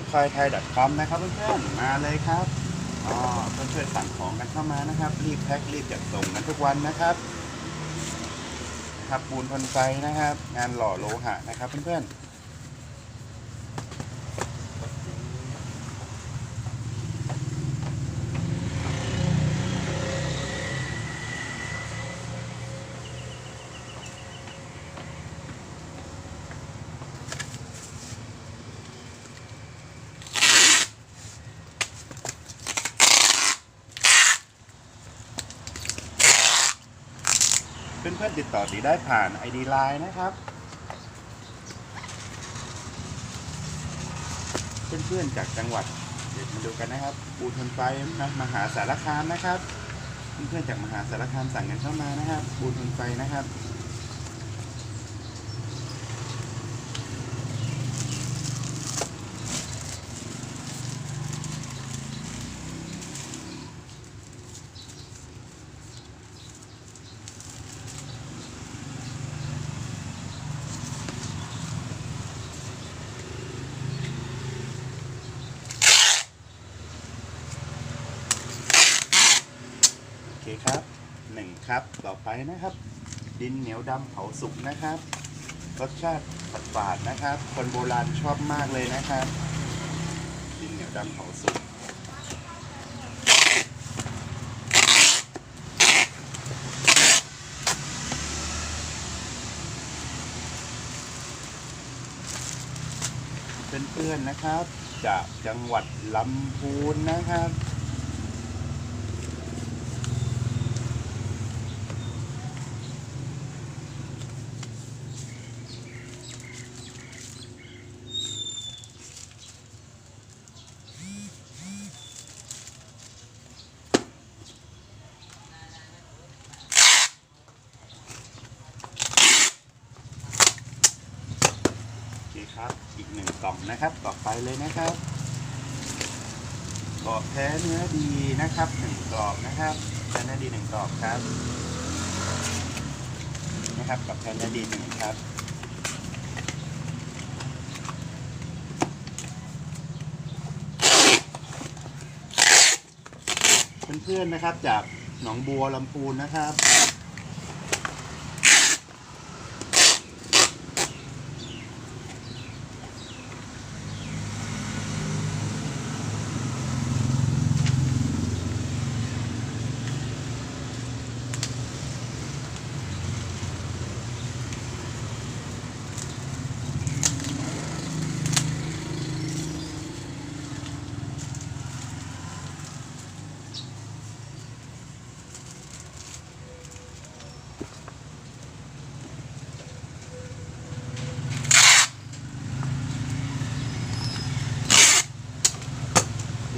f t o y t h a i c o m นะครับเพื่อนๆมาเลยครับอ๋อเพื่อนๆสั่งของกันเข้ามานะครับ รีบแพ็ครีบจัดส่งกันทุกวันนะครับครับปูนทนไฟนะครับ งานหล่อโลหะนะครับเพื่อนๆ เพื่อนๆติดต่อตีได้ผ่าน ID Line นะครับ เพื่อนๆจากจังหวัด เดี๋ยวมาดูกันนะครับปูทนไฟนะมหาสารคามนะครับ เพื่อนๆจากมหาสารคามสั่งกันเข้ามานะครับปูทนไฟนะครับ คครับหนึ่งครับต่อไปนะครับ ดินเหนียวดำเผาสุกนะครับรสชาติฝาดๆนะครับ คนโบราณชอบมากเลยนะครับ ดินเหนียวดำเผาสุกเพื่อนๆนะครับ จากจังหวัดลำพูนนะครับ อเคครับ อีกหนึ่งกล่องนะครับต่อไปเลยนะครับกรอบแท้เนื้อดีนะครับหนึ่งกรอบนะครับแท้เนื้อดีหนึ่งกรอบครับนะครับกรอบแท้เนื้อดีหนึ่งครับเพื่อนๆนะครับจากหนองบัวลำพูนนะครับ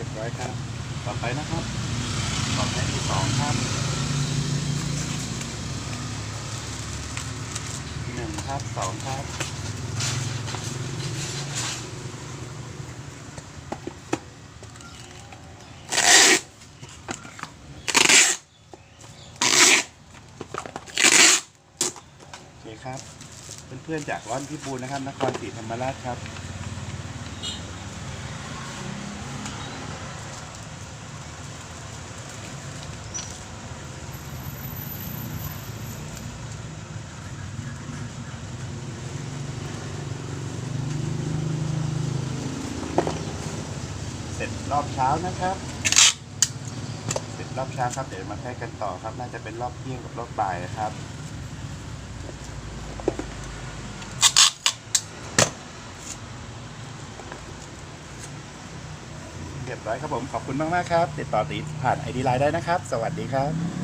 รียบร้อยครับ ต่อไปนะครับต่อไปที่สองครับหนึ่งครับสองครับโอเคครับ เพื่อนๆจากร้อนพิบูลนะครับ นครศรีธรรมราชครับ ร็จรอบเช้านะครับ เสร็จรอบเช้าครับเดี๋ยวมาแพ็กกันต่อครับ น่าจะเป็นรอบเที่ยงกับรอบบ่ายนะครับเรียบร้อยครับผมขอบคุณมากมากครับ ติดต่อติดผ่านไอดีไลน์ได้นะครับ สวัสดีครับ